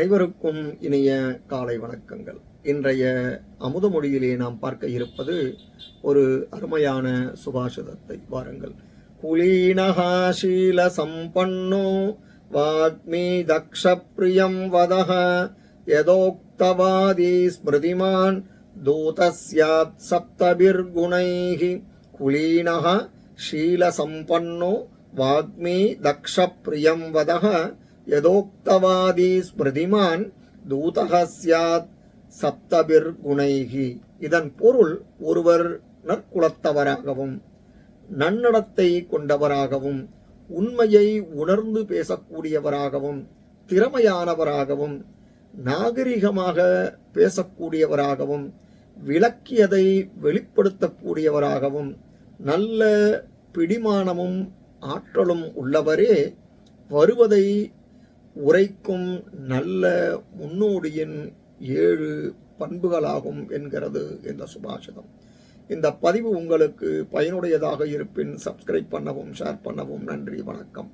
அனைவருக்கும் இனிய காலை வணக்கங்கள். இன்றைய அமுதமொழியிலே நாம் பார்க்க இருப்பது ஒரு அருமையான சுபாஷிதத்தை. வாருங்கள். குலீனகா சீல சம்பன்னோ வாக்மி தக்ஷ வதக யதோக்தவாதி ஸ்மிருதிமான் தூதஸ்யாத் சப்தபிர்குணைஹி குலீனக சீல சம்பன்னோ வாக்மி தக்ஷப்ரியம் வதக யதோக்தவாதி ஸ்மிருதிமான் தூதக சியாத் சப்தபிர் குணைகி இதன் பொருள் ஒருவர் நற்குலத்தவராகவும் நன்னடத்தை கொண்டவராகவும் உண்மையை உணர்ந்து பேசக்கூடியவராகவும் திறமையானவராகவும் நாகரிகமாக பேசக்கூடியவராகவும் விளக்கியதை வெளிப்படுத்தக்கூடியவராகவும் நல்ல பிடிமானமும் ஆற்றலும் உள்ளவரே வருவதை உரைக்கும் நல்ல முன்னோடியின் ஏழு பண்புகளாகும் என்கிறது இந்த சுபாஷிதம். இந்த பதிவு உங்களுக்கு பயனுடையதாக இருப்பின் சப்ஸ்கிரைப் பண்ணவும் ஷேர் பண்ணவும் நன்றி வணக்கம்.